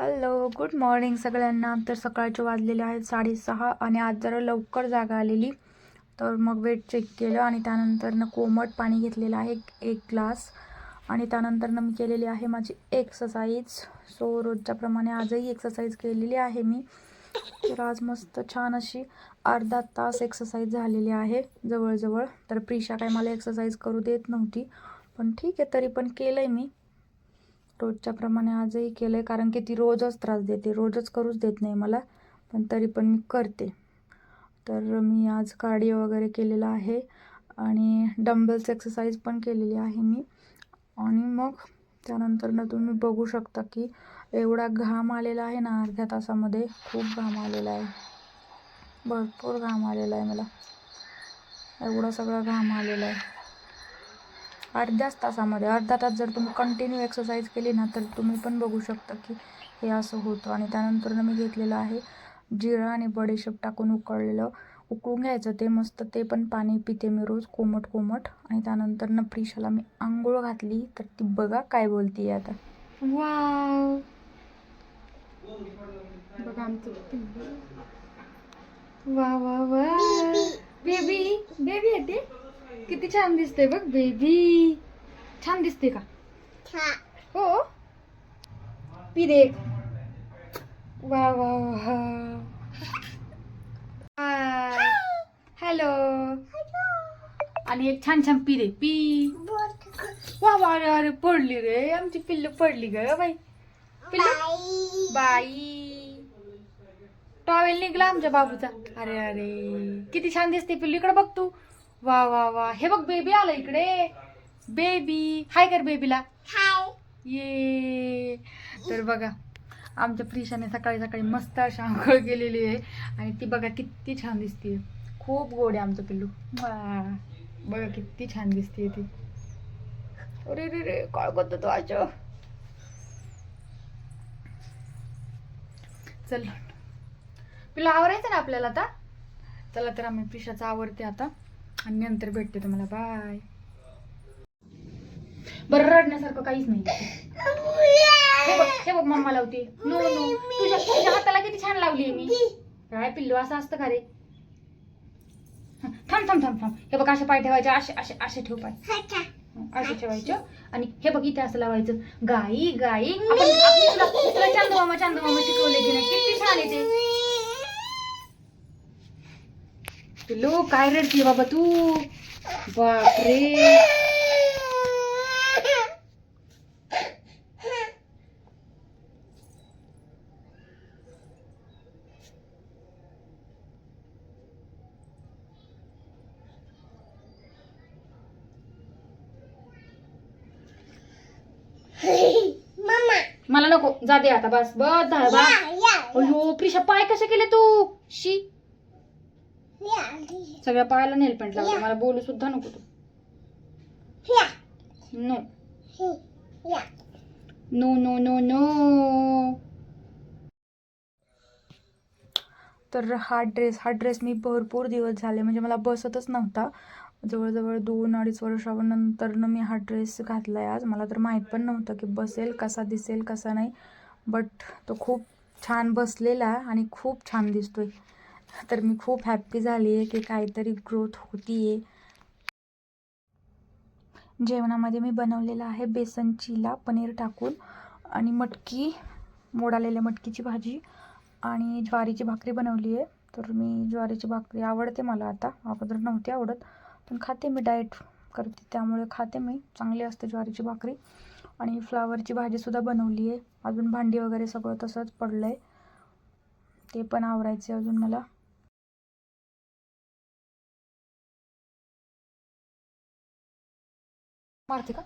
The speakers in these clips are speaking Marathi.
हॅलो गुड मॉर्निंग सगळ्यांना. तर सकाळचे वाजलेले आहेत साडेसहा आणि आज जरा लवकर जागा आलेली. तर मग वेट चेक केलं आणि त्यानंतरनं कोमट पाणी घेतलेलं आहे एक ग्लास आणि त्यानंतरनं मी केलेली आहे माझी एक्सरसाइज सो रोजच्याप्रमाणे आजही एक्सरसाइज केलेली आहे मी. तर आज मस्त छान अशी अर्धा तास एक्सरसाइज झालेली आहे जवळजवळ. तर प्रिशा काय मला एक्सरसाइज करू देत नव्हती. पण ठीक आहे तरी पण केलं आहे मी. रोजच्या प्रमाणे आजही केलं आहे कारण की ती रोजच त्रास देते रोजच करूच देत नाही मला पण तरी पण मी करते. तर मी आज कार्डिओ वगैरे केलेला आहे आणि डंबल्स एक्सरसाइज पण केलेली आहे मी. आणि मग त्यानंतरनं तुम्ही बघू शकता की एवढा घाम आलेला आहे ना अर्ध्या तासामध्ये खूप घाम आलेला आहे. भरपूर घाम आलेला आहे मला. एवढा सगळा घाम आलेला आहे. अर्ध्याच तासामध्ये अर्धा तास जर तुम्ही कंटिन्यू एक्सरसाइज केली ना तर तुम्ही पण बघू शकता की हे असं होतं. आणि त्यानंतर मी घेतलेलं आहे जिरं आणि बडीशेप टाकून उकळलेलं. उकळून घ्यायचं ते मस्त ते पण पाणी पिते मी रोज कोमट कोमट. आणि त्यानंतर न प्रिशाला मी आंघोळ घातली तर ती बघा काय बोलतीये आता. वाव! बघा आमचं. वा वा वा बेबी बेबी येते किती छान दिसते बघ बेबी छान दिसते का? हो. पी वा वा वा. हॅलो आणि एक छान छान पी दे. पी. वा वा अरे अरे पडली रे. आमची पिल्लू पडली ग बाई. पिल्लू? बाई. टॉवेल निघला आमच्या बाबूचा. अरे अरे. किती छान दिसते पिल्लू. इकडे बघ तू. वा वा वा. हे बघ बेबी आलं इकडे. बेबी हाय कर बेबीला ये तर बघा आमच्या प्रिशाने सकाळी सकाळी मस्त अशी आंघोळ केलेली आहे. आणि ती बघा किती छान दिसते खूप गोड आहे आमचं पिल्लू. बघा किती छान दिसते ती. अरे रे रे काय करतो तो आज? चल. पिल्लू आवरायचं ना आपल्याला आता? चला तर आम्ही प्रिशाचं आवडते आता. आणि नंतर भेटते तुम्हाला. बाय बरं रडण्यासारखं काहीच नाही. हे बघ हे बघ मम्मा लावते. नो नो तुझ्या तुझ्या हाताला किती छान लावली मी. काय पिल्लू असं असतं का रे? थांब थांब थांब थांब. हे बघ असे पाय ठेवायचे असे असे असे ठेव पाय. असे ठेवायचे. आणि हे बघ इथे असं लावायचं. गाई गाई. आपण तुला चांदू मामा चांदू मामा शिकवले की नाही किती छान आहे ते पिल्लू काय रडते बाबा तू? बापरे. मला नको जा दे आता बस बस झालं बा अयो प्रिशा पाय कसे केले तू? शी. सगळ्या पायाला नेल पेंट लावते. मला बोलू सुद्धा नको तू. No. No no no no. तर हा ड्रेस हा ड्रेस मी भरपूर दिवस झाले म्हणजे मला बसतच नव्हता. जवळजवळ दोन अडीच वर्षानंतरनं मी हा ड्रेस घातला आहे आज. मला तर माहीत पण नव्हतं की बसेल कसा दिसेल कसा नाही. बट तो खूप छान बसलेला आहे आणि खूप छान दिसतोय. तर मी खूप हॅप्पी झाली आहे की काहीतरी ग्रोथ होती आहे जेवणामध्ये मी बनवलेलं आहे बेसन चिला पनीर टाकून आणि मटकी मोडालेल्या मटकीची भाजी आणि ज्वारीची भाकरी बनवली आहे तर मी ज्वारीची भाकरी आवडते मला आता. अगोदर नव्हती आवडत पण खाते मी डाएट करते. त्यामुळे खाते मी. चांगली असते ज्वारीची भाकरी. आणि फ्लावरची भाजीसुद्धा बनवली आहे अजून भांडी वगैरे सगळं तसंच पडलं आहे ते पण आवरायचे अजून मला. मारते का.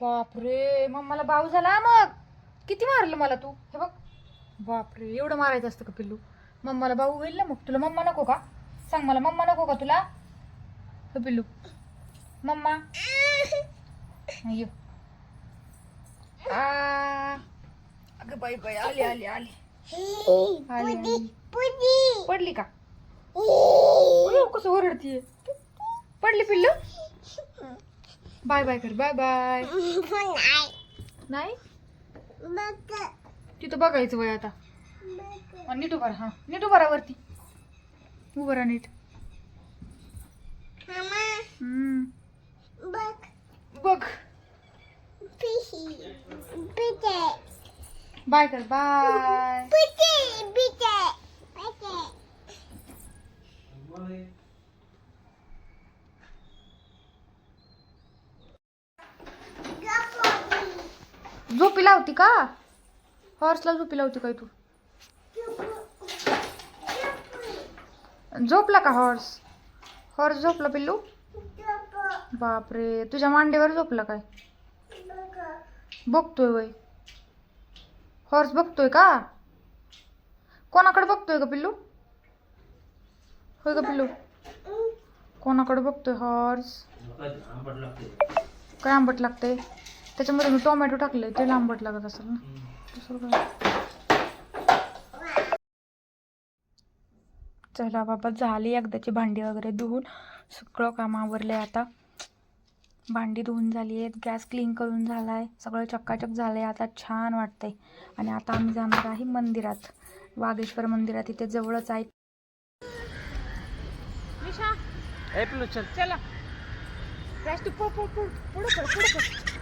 बापरे मग मला भाऊ झाला मग. किती मारलं मला तू? हे बघ. बापरे एवढं मारायचं असतं का पिल्लू? मम्माला भाऊ होईल ना मग? तुला मम्मा नको का? सांग मला मम्मा नको का तुला? हो पिल्लू. मम्मा. अय्यो आ. अगं बाई बाई आली आली आली. आली पडली का? अयो, कसं ओरडतीये पडली पिल्लू? बाय बाय कर बाय बाय. नाही? तिथं बघायचं वय आता. हा, नीट उभा हा नीट उभा वरती. उभं नीट. हम्म. बघ. बाय कर बाय. झोपी लावती का? हॉर्सला झोपी लावती काय तू? झोपला का हॉर्स हॉर्स झोपला पिल्लू? बापरे तुझ्या मांडीवर झोपला काय? बघतोय वय. हॉर्स बघतोय का? कोणाकडे बघतोय का पिल्लू? होय का पिल्लू? कोणाकडे बघतोय हॉर्स काय आंबट लागते त्याच्यामध्ये मी टोमॅटो टाकले ते आंबट लागत असेल ना. दुसरं काय? चला बाबा झाली एकदाची भांडी वगैरे धुवून. सगळं काम आवरलंय आता. भांडी धुवून झाली आहेत गॅस क्लीन करून झाला आहे सगळं चक्काचक झालं आहे आता छान वाटतंय. आणि आता आम्ही जाणार आहे मंदिरात. वागेश्वर मंदिरात इथे जवळच आहे. चल.